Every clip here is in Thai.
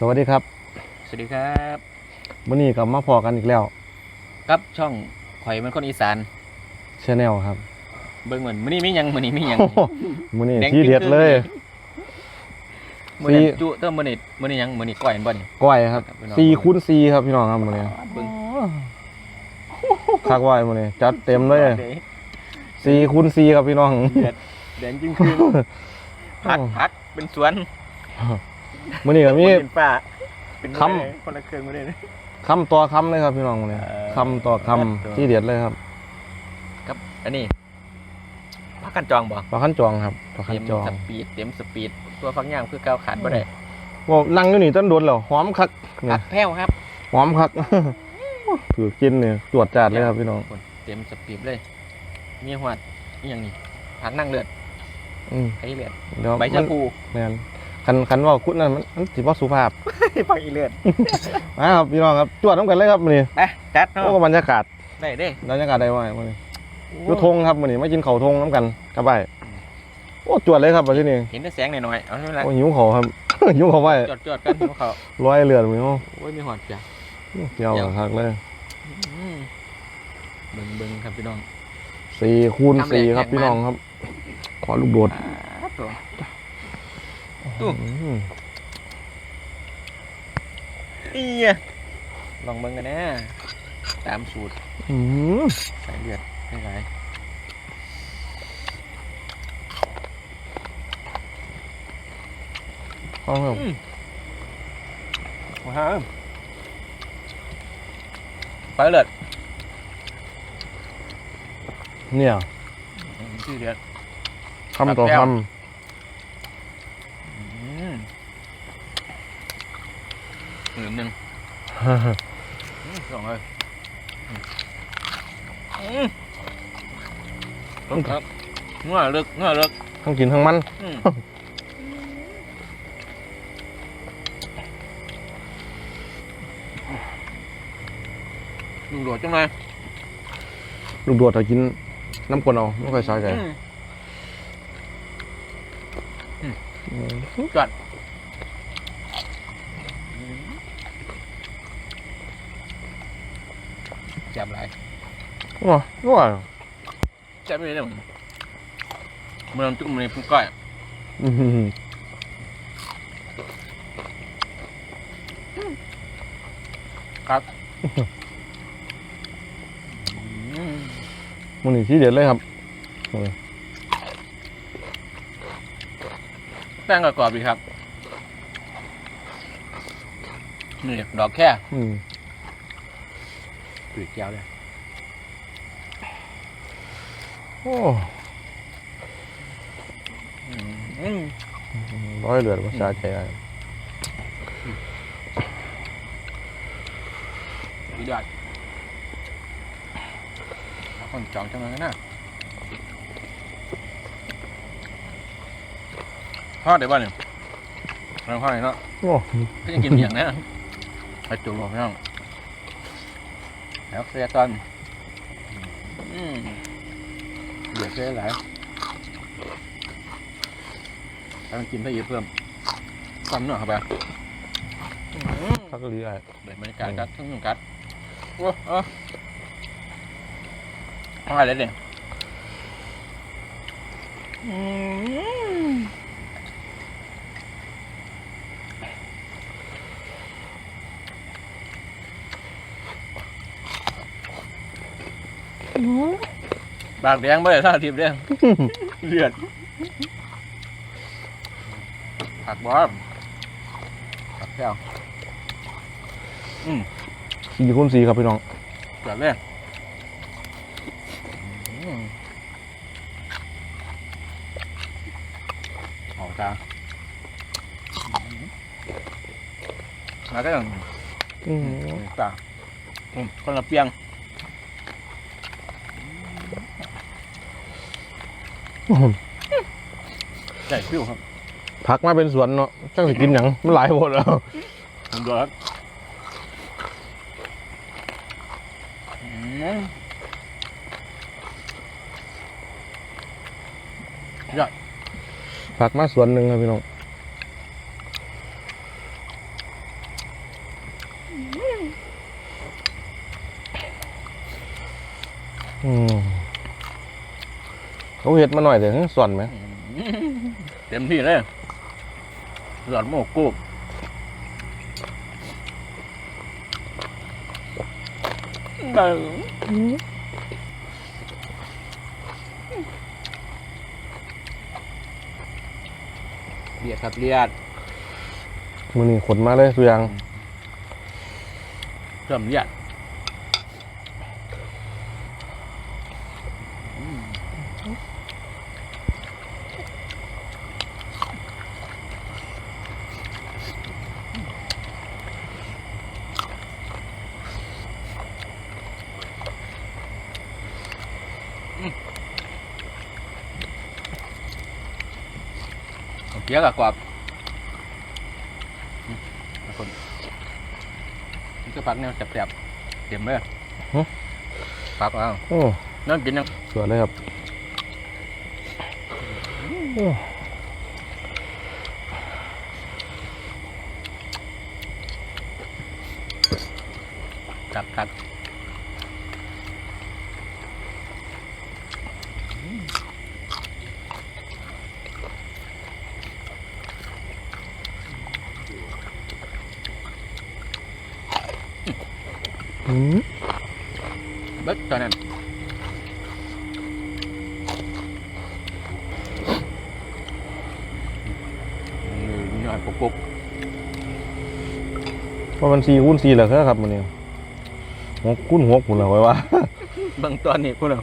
สวัสดีครับสวัสดีครับวันนี้กลับมาพอกันอีกแล้วครับช่องข่อยมันคนอีสานชาแนลครับเบิ่งเหมือนมื้อนี้มีหยังมื้อนี้มีหยังมื้อนี้แดงที่เด็ดเลยมื้อนี้สี่จุเติมมื้อนี้มื้อนี้หยังมื้อนี้ก้อยอันบ่นี่ก้อยครับพี่น้องสี่คูณสี่ครับพี่น้องครับมื้อนี้เบิ่งคักไว้มื้อนี้จัดเต็มเลยด้สี่คูณสี่ครับพี่น้องเดือดแดงจริงคือผักผักเป็นสวน มื้อนี้ก็มี เป็นป่าเป็นคำมื้อคนละเครื่องมื้อนี้คำต่อคำเลยครับพี่น้องมื้อนี้เอ่อคำต่อคำตัวที่เด็ดเลยครับครับ อันนี้ผักกันจองบ่ปลาขั้นจองครับปลาขั้เต็นมจองสปีดเต็มสปีด ตัวฟักย่างคือก้าวขาดบ่ได้ว่านั่งอยู่นี่ต้นโดนแล้วหอมคักผัเนี่ยกแพ้วครับหอมคัก ถือกินเนี่ยตรวจจัดเลยครับพี่น้องคนเต็มสปีดเลย มีหวดอีหยังนี่ผักนั่งเลือดอืมไอ้เลือด เดี๋ยวใบชะมันพู แม่น คันคันว่าคุณนั่นมันมันสิบ่สุภาพผักอีเลือดมาครับพี่น้องครับจวดน้ำกันเลยครับมื้อนี้ไปจัดเนาะโอ้บรรยากาศได้เด้บรรยากาศได้ว่ามื้อนี้อยู่ทงครับมื้อนี้มากินข้าวทงน้ำกันกับไปโอ้จวดเลยครับวันที่นี่เห็นแต่แสงหน่อยๆเอาไม่เป็นไรโอ้หิวข้าวครับหิวข้าวไว้จอดจอดกันหัวเขาร้อยเลือดมื้อนี้โอ้ยมีหอดจ้ะเกี่ยวคักเลยอืมเบิ่งเบิ่งครับพี่น้องสี่คูณทำแหลกสี่ครับแหลกพี่น้องครับ ขอลูกโดด อ่าตัวอู้อืมอียลองเบิ่งกันนะตามสูตรอืมใส่เลือดให้ไหลายเอาครับว้าวไปเลือดเนี่ยชื่อเลือดคำต่อแก้คว อืมหนึ่งหนึ่งำ อืม สองเลยอืมอืมครับเงื่อลึกเงื่อลึกทั้งกินทั้งมันอืมดูโดดจังเลยลูกโดดถ้ากินน้ำกวนเอาไม่ค่อยสาใจอืม อืมแจ็บไรว้าว้าแจ็บไม่ได้เลยมันมันจุ่มในพุ่งก้อยอืมอืมมันนี่ที่เด็ดเลยครับแป้งกรอบๆดีครับนี่ดอกแค่ อืม ปีกแก้วเลยโอ้อืมร้อยเลือดภาษาใจได้สุดยอดเอาคนจองจังเลยนะพ่อเดี๋ยวบ้านเนี่ยเราพ่อเนี่ยเนาะโอ้ก็ยังกินอย่างนี้นะไปจุ่มหรอกพี่น้อง แล้วเสียตอนอืมเดี๋ยวเสียหลายถ้ามันกินได้เยอะเพิ่มซ้ำหน่อยเข้าไปอืมทักลีไอ้เดี๋ยวบรรยากาศกัดทั้งหนึ่งกัดโอ้เออทำอะไรเนี่ยอืม ปากแดงไม่ได้ท่าทิพย์เด้งเลือดผักบอมผักแก้วสี่คูณสี่ครับพี่น้องเกิดเลยอืมออกจานแล้วก็อย่างอืมตาอืมคนละเปียง ใหญ่ฟิวครับผักมาเป็นสวนเนาะจังสิกินหยังมันหลายหมดแล้วผมดูแล้วอืมผักมาสวนหนึ่งครับพี่น้องอืม เขาเห็ดมาหน่อยเดี๋ยวส่วนไหมเต็มที่เลยหลอดหมูกรุบเบิ่งเลียดครับเลียดมือนี่ขนมาเลยสุยางเริ่มเลียด เอาเกี๊ยวกับกรอบอืมเอาคนนี่ก็ปักแนวแสบๆเต็มเลยปักเอาโอ้นั่นกินยังสวยเลยครับโอ้จับกัดอื เบิดตอนนั้นนี่หน่อยปุกปุกเพราะมันสี่คูณสี่เหรอครับมันนี่หกคูณหกคุณเหรอไว้ว่าเบิ่งตอนนี้คุณเอา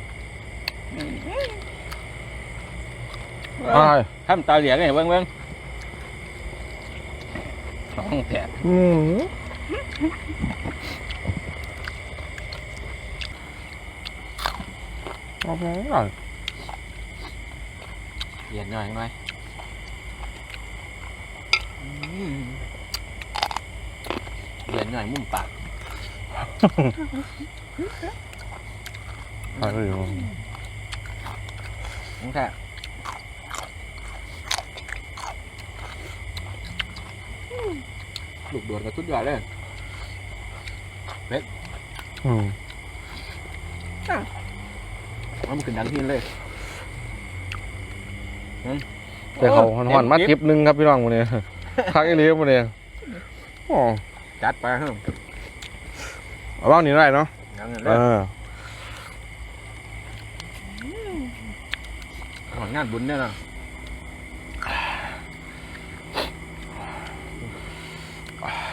ใช่ทำตาเหลียกไงเบิ่งเบิ่งต้องแตะอืมเอาไปก่อนเหยียดหน่อยหน่อย เหยียดหน่อยมุมปากใช่เลยน้องแท้ลูกโดดกับสุดยอดเลยอืมมันขึ้นดังที่เลยแต่เขาหอนๆมาทิปหนึงครับพี่น้องวันนี้คักอีเลี้ยวันนี้โอ้จัดไปเฮ้ยเอาบ้างนี่ได้เนาะยังเงินเอเลยอหอนงานบุญเนี่ยนะ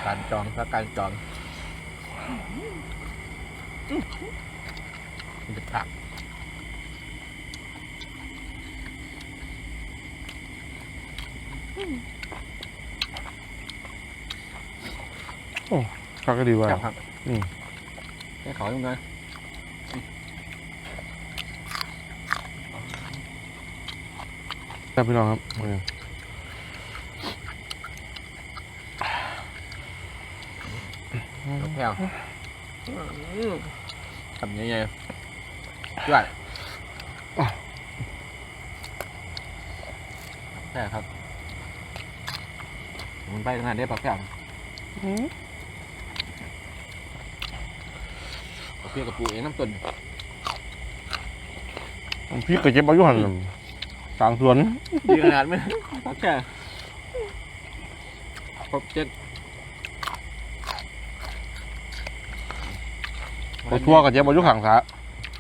การจองถ้าการจองมันจะผัก คักก็ดีว่า จับผักอืมให้เขาตรงนั้นครับพี่น้องครับมื้อนี้แพ้วทำยังไงช่วยใช่ครับ มันไปทางไหนได้ปลาแก้ว เอาเพี้ยกับปูเองน้ำต้นพี่ก็เจ็บเอาอยู่หันสางสวนดีขนาดไหมปลาแก้วครบเจ็ดไปทั่วก็เจ็บเอาอยู่ข้างขา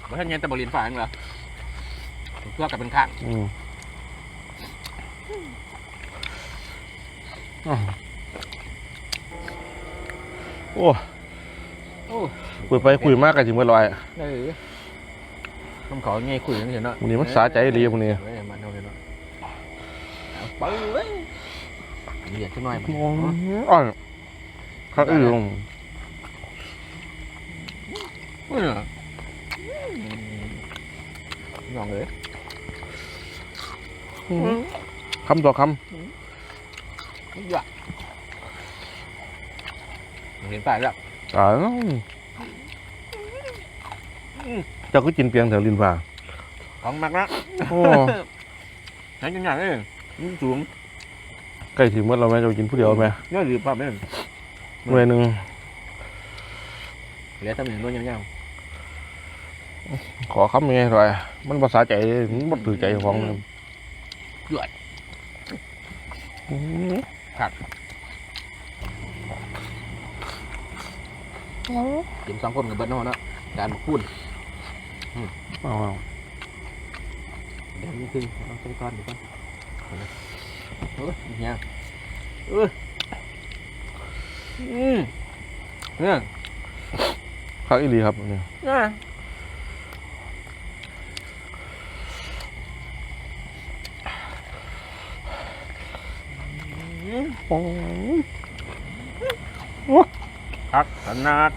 ว่าท่านเงี้ยแต่บริเวณฝ่ายนั่นเหรอทั่วกับเป็นข้างอืมอ้าวโอ้โอ้ คุยไปคุยมากกันจริงเมื่อไรได้หรือคำขอไงคุยกันเถอะเนาะวันนี้มันสาใจดีวันนี้มันเอาเลยเนาะเอาไปเลยเหยียดขึ้นหน่อยมันอ่อนข้าอื่นเออลองเลยคำต่อคหยะเห็นป่ายแล้วำอ่า เจ้าก็กินเปียงแถวลินฟ้าของมักนะโอ้ไหนจังอย่างนี้มันสูงใกล้ถึงเมื่อเราแม่จะกินผู้เดียวไหมเนี่ยหรือเปล่าเนี่ยหน่วยหนึ่งเหลือแต่หนึ่งด้วยยาวขอคำยังไงหน่อยมันภาษาใจมันบ่ถือใจของมันเลือดอืมเต็มสองคนกับเบิร์ดนอเนาะการพูด เอาเอาเดี๋ยวนี้คือเอาใส่ก้อนเดี๋ยวก่อนเอาเลยเออเนี่ยเอออืมเนี่ยคักอีหลีครับอันนี่เนี่ยโอ้ยพักขนาด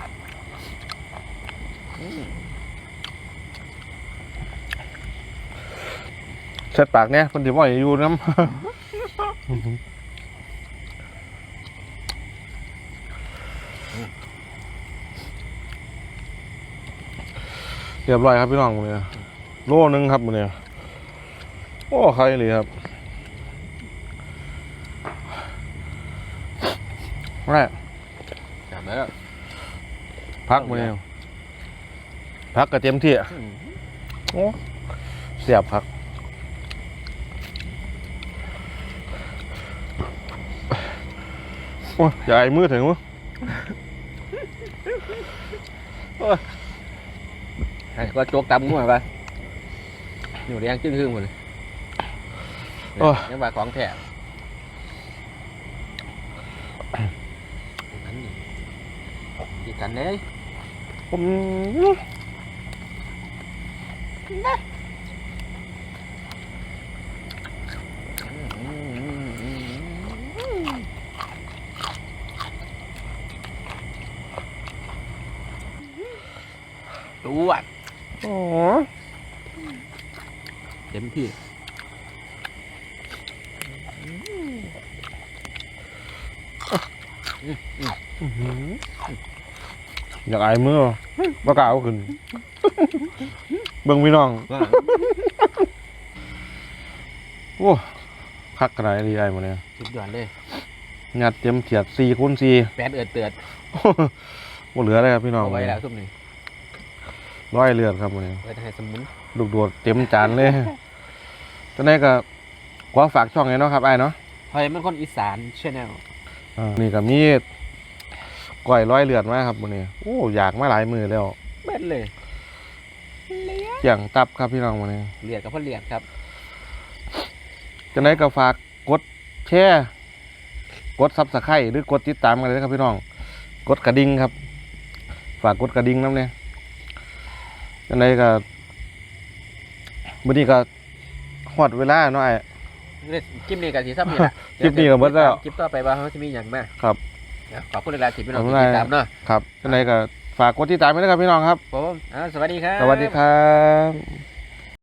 เสร็จปากเนี่ยคนที่ว่าอยู่น้ำเรียบร้อยครับพี่น้องมื้อนี้โลนึงครับมื้อนี้โอ้ใครเลยครับแรกจับแล้วพักมื้อนี้พักก็เต็มที่เสียบครั โอ้ยอย่าไอ้มือถึงมั้งไอ้ก็โจกตำงัวไปอยู่แดงจึ้งขึ้นหมดเลยยังว่าของแท้กันนี่ดีกันเลยผมตัว อ๋อ เต็มที่อยากไอ้มือประกล้าศขึ้น เบิ่งพี่น้อง โอ้คักกระไรดีไอ้หมาเนี่ยสุดยอดเลยงัดเต็มเถียดสี่คูณสี่แปดเอือดเตือดบ่เหลือเลยครับพี่น้องเอาไว้แล้วซุ่มนี่ร้อยเลือดครับหมาเนี่ยไว้ให้สมุนลูกโดดเต็มจานเลย ตอนนี้ก็ขอฝากช่องไงเนาะครับไอ้เนาะเฮ้ยมันคนอีสานชแนลอ่านี่ก็มีก้อยร้อยเลือดมาครับหมาเนี่ยโอ้อยากมาหลายมือแล้วเบ็ดเลย เกี่ยงตับครับพี่น้องหมาเนี่ยเลียดกับพ่อเลียดครับจะไหนก็ฝากกดแชร์กดซับสไครต์หรือกดติดตามกันเลยนะครับพี่น้อง กดกระดิ่งครับ ฝากกดกระดิ่งน้ำเนี่ยจะไหนก็วันนี้ก็ หอดเวลาเนาะไอ้คลิปนี้กับสีซ้ำนี่แหละคลิปนี้ก็เบิดแล้วคลิปต่อไปว่าเขาจะมีอย่างมากครับนะขอบคุณหลายๆที่พี่น้องขอบคุที่ณติดตามเนาะครับจะไหนก็ฝากกดติดตามไปนะครับพี่น้องครับ ผมอ่าสวัสดีครับ สวัสดีครับ